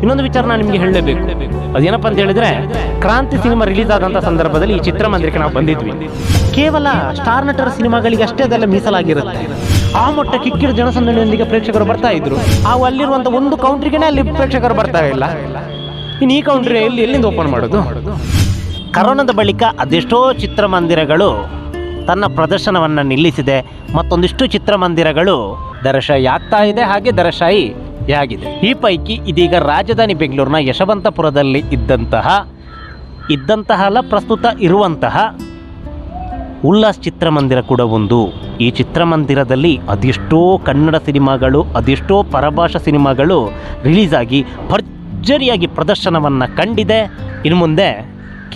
ಇನ್ನೊಂದು ವಿಚಾರ ನಾನು ನಿಮಗೆ ಹೇಳಲೇಬೇಕು. ಅದೇನಪ್ಪ ಅಂತ ಹೇಳಿದ್ರೆ, ಕ್ರಾಂತಿ ಸಿನಿಮಾ ರಿಲೀಸ್ ಆದಂಥ ಸಂದರ್ಭದಲ್ಲಿ ಈ ಚಿತ್ರಮಂದಿರಕ್ಕೆ ನಾವು ಬಂದಿದ್ವಿ. ಕೇವಲ ಸ್ಟಾರ್ ನಟರ ಸಿನಿಮಾಗಳಿಗೆ ಅಷ್ಟೇ ಅದೆಲ್ಲ ಮೀಸಲಾಗಿರುತ್ತೆ. ಆ ಮಟ್ಟ ಕಿಕ್ಕಿರ ಜನಸಂದಣಿಯೊಂದಿಗೆ ಪ್ರೇಕ್ಷಕರು ಬರ್ತಾ ಇದ್ರು. ಆ ಅಲ್ಲಿರುವಂಥ ಒಂದು ಕೌಂಟ್ರಿಗೆನೇ ಅಲ್ಲಿ ಪ್ರೇಕ್ಷಕರು ಬರ್ತಾ ಇಲ್ಲ. ಇನ್ನು ಈ ಕೌಂಟ್ರಿ ಎಲ್ಲಿ ಎಲ್ಲಿಂದ ಓಪನ್ ಮಾಡೋದು? ಕರೋನಾದ ಬಳಿಕ ಅದೆಷ್ಟೋ ಚಿತ್ರಮಂದಿರಗಳು ತನ್ನ ಪ್ರದರ್ಶನವನ್ನು ನಿಲ್ಲಿಸಿದೆ. ಮತ್ತೊಂದಿಷ್ಟು ಚಿತ್ರಮಂದಿರಗಳು ದರಶಾಹಿ ಆಗ್ತಾ ಇದೆ, ಹಾಗೆ ದರಶಾಹಿ ಆಗಿದೆ. ಈ ಪೈಕಿ ಇದೀಗ ರಾಜಧಾನಿ ಬೆಂಗಳೂರಿನ ಯಶವಂತಪುರದಲ್ಲಿ ಇದ್ದಂತಹ ಇದ್ದಂತಹ ಅಲ್ಲ ಪ್ರಸ್ತುತ ಇರುವಂತಹ ಉಲ್ಲಾಸ್ ಚಿತ್ರಮಂದಿರ ಕೂಡ ಒಂದು. ಈ ಚಿತ್ರಮಂದಿರದಲ್ಲಿ ಅದೆಷ್ಟೋ ಕನ್ನಡ ಸಿನಿಮಾಗಳು, ಅದೆಷ್ಟೋ ಪರಭಾಷಾ ಸಿನಿಮಾಗಳು ರಿಲೀಸ್ ಆಗಿ ಭರ್ಜರಿಯಾಗಿ ಪ್ರದರ್ಶನವನ್ನು ಕಂಡಿದೆ. ಇನ್ನು ಮುಂದೆ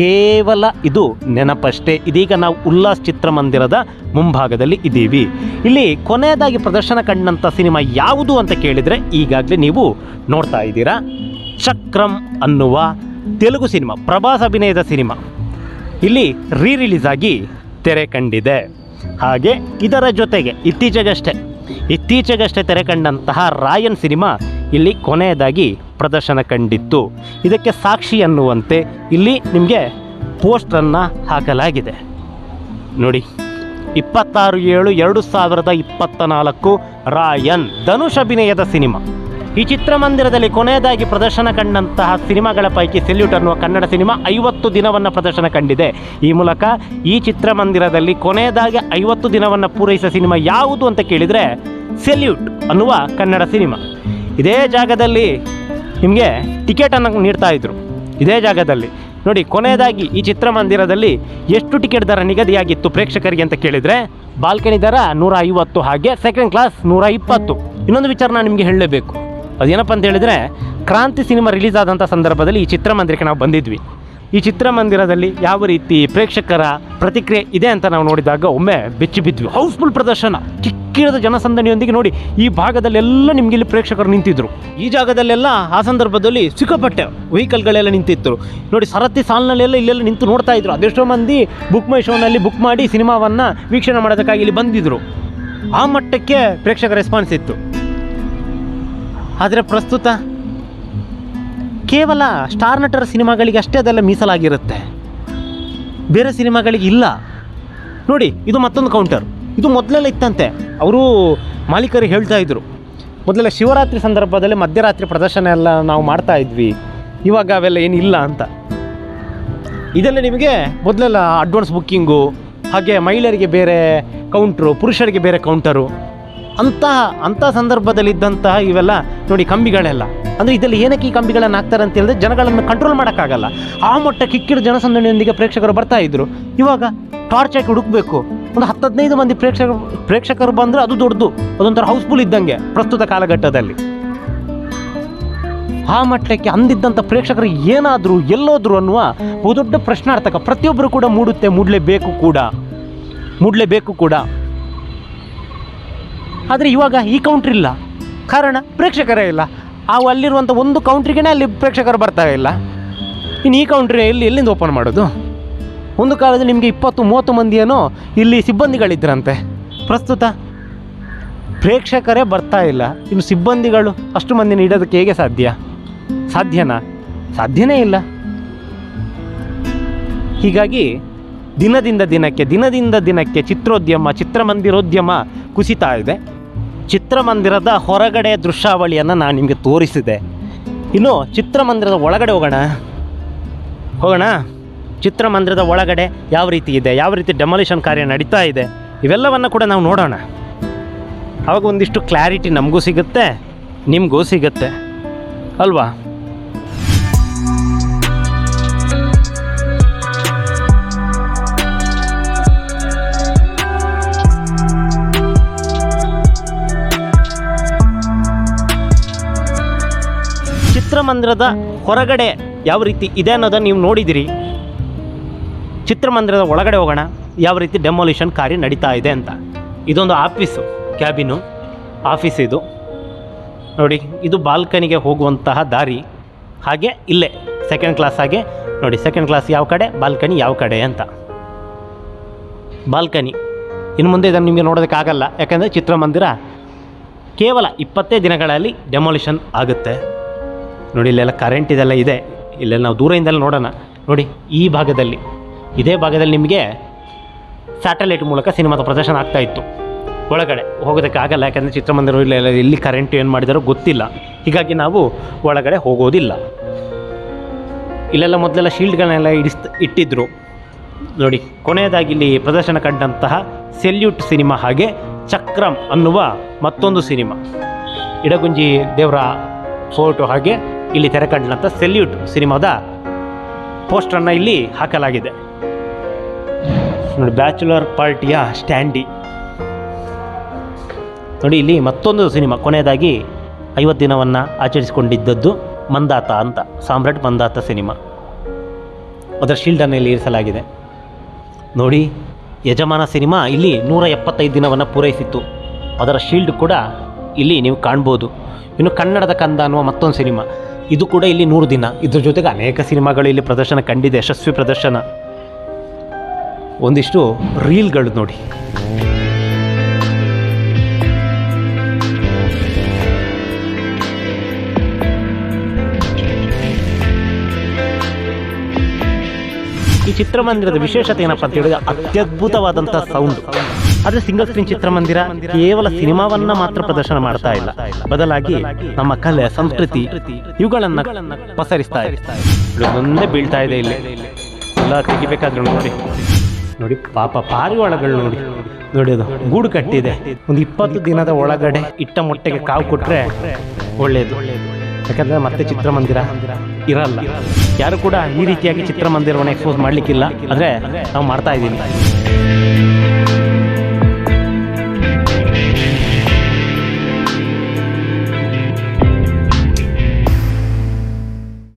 ಕೇವಲ ಇದು ನೆನಪಷ್ಟೇ. ಇದೀಗ ನಾವು ಉಲ್ಲಾಸ್ ಚಿತ್ರಮಂದಿರದ ಮುಂಭಾಗದಲ್ಲಿ ಇದ್ದೀವಿ. ಇಲ್ಲಿ ಕೊನೆಯದಾಗಿ ಪ್ರದರ್ಶನ ಕಂಡಂಥ ಸಿನಿಮಾ ಯಾವುದು ಅಂತ ಕೇಳಿದರೆ ಈಗಾಗಲೇ ನೀವು ನೋಡ್ತಾ ಇದ್ದೀರಾ. ಚಕ್ರಂ ಅನ್ನುವ ತೆಲುಗು ಸಿನಿಮಾ, ಪ್ರಭಾಸ್ ಅಭಿನಯದ ಸಿನಿಮಾ. ಇಲ್ಲಿ ರೀ ರಿಲೀಸ್ ಆಗಿ ತೆರೆ ಕಂಡಿದೆ. ಹಾಗೆ ಇದರ ಜೊತೆಗೆ ಇತ್ತೀಚೆಗಷ್ಟೇ ಇತ್ತೀಚೆಗಷ್ಟೇ ತೆರೆ ಕಂಡಂತಹ ರಾಯನ್ ಸಿನಿಮಾ ಇಲ್ಲಿ ಕೊನೆಯದಾಗಿ ಪ್ರದರ್ಶನ ಕಂಡಿತ್ತು. ಇದಕ್ಕೆ ಸಾಕ್ಷಿ ಅನ್ನುವಂತೆ ಇಲ್ಲಿ ನಿಮಗೆ ಪೋಸ್ಟರನ್ನು ಹಾಕಲಾಗಿದೆ. ನೋಡಿ, ಇಪ್ಪತ್ತಾರು ಏಳು ಎರಡು ಸಾವಿರದ ಇಪ್ಪತ್ತ ನಾಲ್ಕು ರಾಯನ್ ಧನುಷ್ ಅಭಿನಯದ ಸಿನಿಮಾ. ಈ ಚಿತ್ರಮಂದಿರದಲ್ಲಿ ಕೊನೆಯದಾಗಿ ಪ್ರದರ್ಶನ ಕಂಡಂತಹ ಸಿನಿಮಾಗಳ ಪೈಕಿ ಸೆಲ್ಯೂಟ್ ಅನ್ನುವ ಕನ್ನಡ ಸಿನಿಮಾ ಐವತ್ತು ದಿನವನ್ನು ಪ್ರದರ್ಶನ ಕಂಡಿದೆ. ಈ ಮೂಲಕ ಈ ಚಿತ್ರಮಂದಿರದಲ್ಲಿ ಕೊನೆಯದಾಗಿ ಐವತ್ತು ದಿನವನ್ನು ಪೂರೈಸಿದ ಸಿನಿಮಾ ಯಾವುದು ಅಂತ ಕೇಳಿದರೆ ಸೆಲ್ಯೂಟ್ ಅನ್ನುವ ಕನ್ನಡ ಸಿನಿಮಾ. ಇದೇ ಜಾಗದಲ್ಲಿ ನಿಮಗೆ ಟಿಕೆಟನ್ನು ನೀಡ್ತಾ ಇದ್ದರು ಇದೇ ಜಾಗದಲ್ಲಿ. ನೋಡಿ, ಕೊನೆಯದಾಗಿ ಈ ಚಿತ್ರಮಂದಿರದಲ್ಲಿ ಎಷ್ಟು ಟಿಕೆಟ್ ದರ ನಿಗದಿಯಾಗಿತ್ತು ಪ್ರೇಕ್ಷಕರಿಗೆ ಅಂತ ಕೇಳಿದರೆ ಬಾಲ್ಕನಿ ದರ ನೂರ ಐವತ್ತು ಹಾಗೆ ಸೆಕೆಂಡ್ ಕ್ಲಾಸ್ ನೂರ ಇಪ್ಪತ್ತು ಇನ್ನೊಂದು ವಿಚಾರ ನಾನು ನಿಮಗೆ ಹೇಳಲೇಬೇಕು. ಅದೇನಪ್ಪ ಅಂತ ಹೇಳಿದರೆ, ಕ್ರಾಂತಿ ಸಿನಿಮಾ ರಿಲೀಸ್ ಆದಂಥ ಸಂದರ್ಭದಲ್ಲಿ ಈ ಚಿತ್ರಮಂದಿರಕ್ಕೆ ನಾವು ಬಂದಿದ್ವಿ. ಈ ಚಿತ್ರಮಂದಿರದಲ್ಲಿ ಯಾವ ರೀತಿ ಪ್ರೇಕ್ಷಕರ ಪ್ರತಿಕ್ರಿಯೆ ಇದೆ ಅಂತ ನಾವು ನೋಡಿದಾಗ ಒಮ್ಮೆ ಬೆಚ್ಚಿ ಬಿದ್ವಿ. ಹೌಸ್ಫುಲ್ ಪ್ರದರ್ಶನ. ಕಿಕ್ಕಿರದ ಜನಸಂದಣಿಯೊಂದಿಗೆ ನೋಡಿ, ಈ ಭಾಗದಲ್ಲೆಲ್ಲ ನಿಮ್ಗೆ ಇಲ್ಲಿ ಪ್ರೇಕ್ಷಕರು ನಿಂತಿದ್ರು. ಈ ಜಾಗದಲ್ಲೆಲ್ಲ ಆ ಸಂದರ್ಭದಲ್ಲಿ ಸಿಕ್ಕಾಪಟ್ಟೆ ವೆಹಿಕಲ್ಗಳೆಲ್ಲ ನಿಂತಿತ್ತು. ನೋಡಿ, ಸರತಿ ಸಾಲಿನಲ್ಲೆಲ್ಲ ಇಲ್ಲೆಲ್ಲ ನಿಂತು ನೋಡ್ತಾ ಇದ್ರು. ಅದೆಷ್ಟೋ ಮಂದಿ ಬುಕ್ ಮೈ ಶೋನಲ್ಲಿ ಬುಕ್ ಮಾಡಿ ಸಿನಿಮಾವನ್ನು ವೀಕ್ಷಣೆ ಮಾಡೋದಕ್ಕಾಗಿ ಇಲ್ಲಿ ಬಂದಿದ್ರು. ಆ ಮಟ್ಟಕ್ಕೆ ಪ್ರೇಕ್ಷಕರ ರೆಸ್ಪಾನ್ಸ್ ಇತ್ತು. ಆದರೆ ಪ್ರಸ್ತುತ ಕೇವಲ ಸ್ಟಾರ್ ನಟರ ಸಿನಿಮಾಗಳಿಗೆ ಅಷ್ಟೇ ಅದೆಲ್ಲ ಮೀಸಲಾಗಿರುತ್ತೆ. ಬೇರೆ ಸಿನಿಮಾಗಳಿಗೆ ಇಲ್ಲ. ನೋಡಿ, ಇದು ಮತ್ತೊಂದು ಕೌಂಟರ್ ಇದು ಮೊದಲೆಲ್ಲ ಇತ್ತಂತೆ. ಅವರು ಮಾಲೀಕರು ಹೇಳ್ತಾ ಇದ್ರು. ಮೊದಲೆಲ್ಲ ಶಿವರಾತ್ರಿ ಸಂದರ್ಭದಲ್ಲಿ ಮಧ್ಯರಾತ್ರಿ ಪ್ರದರ್ಶನ ಎಲ್ಲ ನಾವು ಮಾಡ್ತಾ ಇದ್ವಿ. ಇವಾಗ ಅವೆಲ್ಲ ಏನಿಲ್ಲ ಅಂತ. ಇದೆಲ್ಲ ನಿಮಗೆ ಮೊದಲೆಲ್ಲ ಅಡ್ವಾನ್ಸ್ ಬುಕ್ಕಿಂಗು ಹಾಗೆ ಮಹಿಳೆಯರಿಗೆ ಬೇರೆ ಕೌಂಟ್ರು ಪುರುಷರಿಗೆ ಬೇರೆ ಕೌಂಟರು ಅಂತಹ ಅಂಥ ಸಂದರ್ಭದಲ್ಲಿದ್ದಂತಹ ಇವೆಲ್ಲ ನೋಡಿ ಕಂಬಿಗಳೆಲ್ಲ. ಅಂದರೆ ಇದರಲ್ಲಿ ಏನಕ್ಕೆ ಈ ಕಂಬಿಗಳನ್ನು ಹಾಕ್ತಾರೆ ಅಂತ ಹೇಳಿದ್ರೆ ಜನಗಳನ್ನು ಕಂಟ್ರೋಲ್ ಮಾಡೋಕ್ಕಾಗಲ್ಲ. ಆ ಮಟ್ಟಕ್ಕೆ ಕಿಕ್ಕಿಡ ಜನಸಂದಣಿಯೊಂದಿಗೆ ಪ್ರೇಕ್ಷಕರು ಬರ್ತಾ ಇದ್ರು. ಇವಾಗ ಟಾರ್ಚ್ ಹಾಕಿ ಹುಡುಕ್ಬೇಕು. ಒಂದು ಹತ್ತು ಹದಿನೈದು ಮಂದಿ ಪ್ರೇಕ್ಷಕ, ಪ್ರೇಕ್ಷಕರು ಬಂದರೆ ಅದು ದೊಡ್ಡದು. ಅದೊಂಥರ ಹೌಸ್ಫುಲ್ ಇದ್ದಂಗೆ ಪ್ರಸ್ತುತ ಕಾಲಘಟ್ಟದಲ್ಲಿ. ಆ ಮಟ್ಟಕ್ಕೆ ಅಂದಿದ್ದಂಥ ಪ್ರೇಕ್ಷಕರು ಏನಾದರೂ, ಎಲ್ಲೋದ್ರು ಅನ್ನುವ ಬಹುದೊಡ್ಡ ಪ್ರಶ್ನಾರ್ಥಕ ಪ್ರತಿಯೊಬ್ಬರು ಕೂಡ ಮೂಡುತ್ತೆ. ಮೂಡಲೇಬೇಕು ಕೂಡ. ಮೂಡಲೇಬೇಕು ಕೂಡ. ಆದರೆ ಇವಾಗ ಈ ಕೌಂಟ್ರ್ ಇಲ್ಲ. ಕಾರಣ ಪ್ರೇಕ್ಷಕರೇ ಇಲ್ಲ. ಆ ಅಲ್ಲಿರುವಂಥ ಒಂದು ಕೌಂಟ್ರಿಗೇನೆ ಅಲ್ಲಿ ಪ್ರೇಕ್ಷಕರು ಬರ್ತಾ ಇಲ್ಲ. ಇನ್ನು ಈ ಕೌಂಟ್ರಿ ಎಲ್ಲಿ, ಎಲ್ಲಿಂದ ಓಪನ್ ಮಾಡೋದು? ಒಂದು ಕಾಲದಲ್ಲಿ ನಿಮಗೆ ಇಪ್ಪತ್ತು, ಮೂವತ್ತು ಮಂದಿ ಏನೋ ಇಲ್ಲಿ ಸಿಬ್ಬಂದಿಗಳಿದ್ರಂತೆ. ಪ್ರಸ್ತುತ ಪ್ರೇಕ್ಷಕರೇ ಬರ್ತಾ ಇಲ್ಲ. ಇನ್ನು ಸಿಬ್ಬಂದಿಗಳು ಅಷ್ಟು ಮಂದಿನ ಇಡೋದಕ್ಕೆ ಹೇಗೆ ಸಾಧ್ಯ? ಸಾಧ್ಯನಾ? ಸಾಧ್ಯನೇ ಇಲ್ಲ. ಹೀಗಾಗಿ ದಿನದಿಂದ ದಿನಕ್ಕೆ ದಿನದಿಂದ ದಿನಕ್ಕೆ ಚಿತ್ರೋದ್ಯಮ, ಚಿತ್ರಮಂದಿರೋದ್ಯಮ ಕುಸಿತಾ ಇದೆ. ಚಿತ್ರಮಂದಿರದ ಹೊರಗಡೆ ದೃಶ್ಯಾವಳಿಯನ್ನು ನಾನು ನಿಮಗೆ ತೋರಿಸಿದೆ. ಇನ್ನು ಚಿತ್ರಮಂದಿರದ ಒಳಗಡೆ ಹೋಗೋಣ. ಹೋಗೋಣ. ಚಿತ್ರಮಂದಿರದ ಒಳಗಡೆ ಯಾವ ರೀತಿ ಇದೆ, ಯಾವ ರೀತಿ ಡೆಮಾಲಿಷನ್ ಕಾರ್ಯ ನಡೀತಾ ಇದೆ, ಇವೆಲ್ಲವನ್ನು ಕೂಡ ನಾವು ನೋಡೋಣ. ಆವಾಗ ಒಂದಿಷ್ಟು ಕ್ಲಾರಿಟಿ ನಮಗೂ ಸಿಗುತ್ತೆ, ನಿಮಗೂ ಸಿಗುತ್ತೆ. ಅಲ್ವಾ? ಚಿತ್ರಮಂದಿರದ ಹೊರಗಡೆ ಯಾವ ರೀತಿ ಇದೆ ಅನ್ನೋದನ್ನು ನೀವು ನೋಡಿದಿರಿ. ಚಿತ್ರಮಂದಿರದ ಒಳಗಡೆ ಹೋಗೋಣ. ಯಾವ ರೀತಿ ಡೆಮೊಲಿಷನ್ ಕಾರ್ಯ ನಡೀತಾ ಇದೆ ಅಂತ. ಇದೊಂದು ಆಫೀಸು ಕ್ಯಾಬಿನು ಆಫೀಸ್ ಇದು. ನೋಡಿ, ಇದು ಬಾಲ್ಕನಿಗೆ ಹೋಗುವಂತಹ ದಾರಿ. ಹಾಗೆ ಇಲ್ಲೇ ಸೆಕೆಂಡ್ ಕ್ಲಾಸ್ ಹಾಗೆ. ನೋಡಿ ಸೆಕೆಂಡ್ ಕ್ಲಾಸ್ ಯಾವ ಕಡೆ, ಬಾಲ್ಕನಿ ಯಾವ ಕಡೆ ಅಂತ. ಬಾಲ್ಕನಿ. ಇನ್ನು ಮುಂದೆ ಇದನ್ನು ನಿಮಗೆ ನೋಡೋದಕ್ಕಾಗಲ್ಲ ಯಾಕಂದರೆ ಚಿತ್ರಮಂದಿರ ಕೇವಲ ಇಪ್ಪತ್ತೇ ದಿನಗಳಲ್ಲಿ ಡೆಮೊಲಿಷನ್ ಆಗುತ್ತೆ. ನೋಡಿ, ಇಲ್ಲೆಲ್ಲ ಕರೆಂಟ್ ಇದೆಲ್ಲ ಇದೆ. ಇಲ್ಲೆಲ್ಲ ನಾವು ದೂರದಿಂದೆಲ್ಲ ನೋಡೋಣ. ನೋಡಿ, ಈ ಭಾಗದಲ್ಲಿ, ಇದೇ ಭಾಗದಲ್ಲಿ ನಿಮಗೆ ಸ್ಯಾಟಲೈಟ್ ಮೂಲಕ ಸಿನಿಮಾದ ಪ್ರದರ್ಶನ ಆಗ್ತಾ ಇತ್ತು. ಒಳಗಡೆ ಹೋಗೋದಕ್ಕೆ ಆಗಲ್ಲ, ಯಾಕಂದರೆ ಚಿತ್ರಮಂದಿರ ಇಲ್ಲ ಎಲ್ಲಿ ಕರೆಂಟ್ ಏನು ಮಾಡಿದಾರೋ ಗೊತ್ತಿಲ್ಲ. ಹೀಗಾಗಿ ನಾವು ಒಳಗಡೆ ಹೋಗೋದಿಲ್ಲ. ಇಲ್ಲೆಲ್ಲ ಮೊದಲೆಲ್ಲ ಶೀಲ್ಡ್ಗಳನ್ನೆಲ್ಲ ಇಡಿಸ್ ಇಟ್ಟಿದ್ರು. ನೋಡಿ, ಕೊನೆಯದಾಗಿ ಇಲ್ಲಿ ಪ್ರದರ್ಶನ ಕಂಡಂತಹ ಸೆಲ್ಯೂಟ್ ಸಿನಿಮಾ ಹಾಗೆ ಚಕ್ರಂ ಅನ್ನುವ ಮತ್ತೊಂದು ಸಿನಿಮಾ ಇಡಗುಂಜಿ ದೇವರ ಫೋಟೋ ಹಾಗೆ ಇಲ್ಲಿ ತೆರೆ ಕಂಡಂಥ ಸೆಲ್ಯೂಟ್ ಸಿನಿಮಾದ ಪೋಸ್ಟರನ್ನು ಇಲ್ಲಿ ಹಾಕಲಾಗಿದೆ. ನೋಡಿ, ಬ್ಯಾಚುಲರ್ ಪಾರ್ಟಿಯ ಸ್ಟ್ಯಾಂಡಿ. ನೋಡಿ, ಇಲ್ಲಿ ಮತ್ತೊಂದು ಸಿನಿಮಾ, ಕೊನೆಯದಾಗಿ ಐವತ್ತು ದಿನವನ್ನು ಆಚರಿಸಿಕೊಂಡಿದ್ದದ್ದು ಮಂದಾತ ಅಂತ, ಸಾಮ್ರಾಟ್ ಮಂದಾತ ಸಿನಿಮಾ. ಅದರ ಶೀಲ್ಡನ್ನು ಇಲ್ಲಿ ಇರಿಸಲಾಗಿದೆ. ನೋಡಿ, ಯಜಮಾನ ಸಿನಿಮಾ ಇಲ್ಲಿ ನೂರ ಎಪ್ಪತ್ತೈದು ದಿನವನ್ನು ಪೂರೈಸಿತ್ತು. ಅದರ ಶೀಲ್ಡ್ ಕೂಡ ಇಲ್ಲಿ ನೀವು ಕಾಣ್ಬೋದು. ಇನ್ನು ಕನ್ನಡದ ಕಂದ ಅನ್ನುವ ಮತ್ತೊಂದು ಸಿನಿಮಾ. ಇದು ಕೂಡ ಇಲ್ಲಿ ನೂರು ದಿನ. ಇದ್ರ ಜೊತೆಗೆ ಅನೇಕ ಸಿನಿಮಾಗಳು ಇಲ್ಲಿ ಪ್ರದರ್ಶನ ಕಂಡಿದೆ, ಯಶಸ್ವಿ ಪ್ರದರ್ಶನ. ಒಂದಿಷ್ಟು ರೀಲ್ಗಳು ನೋಡಿ. ಈ ಚಿತ್ರಮಂದಿರದ ವಿಶೇಷತೆ ಏನಪ್ಪ ಅಂತ ಹೇಳಿದ್ರೆ ಅತ್ಯದ್ಭುತವಾದಂತಹ ಸೌಂಡ್ ಆದ್ರೆ ಸಿಂಗಲ್ ಸ್ಕ್ರೀನ್ ಚಿತ್ರಮಂದಿರ ಕೇವಲ ಸಿನಿಮಾವನ್ನ ಮಾತ್ರ ಪ್ರದರ್ಶನ ಮಾಡ್ತಾ ಇಲ್ಲ. ಬದಲಾಗಿ ನಮ್ಮ ಕಲೆ, ಸಂಸ್ಕೃತಿ, ಇವುಗಳನ್ನ ಪಸರಿಸ್ತಾ ಇದೆ. ಬೀಳ್ತಾ ಇದೆ ಇಲ್ಲಿ. ಎಲ್ಲ ತೆಗಿಬೇಕಾದ್ರೆ ನೋಡಿ. ನೋಡಿ, ಪಾಪ ಪಾರಿವಾಳಗಳು ನೋಡಿ. ನೋಡಿ ಅದು, ಗೂಡು ಕಟ್ಟಿದೆ. ಒಂದು ಇಪ್ಪತ್ತು ದಿನದ ಒಳಗಡೆ ಇಟ್ಟ ಮೊಟ್ಟೆಗೆ ಕಾವು ಕೊಟ್ರೆ ಒಳ್ಳೆಯದು ಯಾಕಂದ್ರೆ ಮತ್ತೆ ಚಿತ್ರಮಂದಿರ ಇರಲ್ಲ. ಯಾರು ಕೂಡ ಈ ರೀತಿಯಾಗಿ ಚಿತ್ರಮಂದಿರವನ್ನು ಎಕ್ಸ್ಪೋಸ್ ಮಾಡ್ಲಿಕ್ಕಿಲ್ಲ. ಆದ್ರೆ ನಾವು ಮಾಡ್ತಾ ಇದ್ದೀವಿ.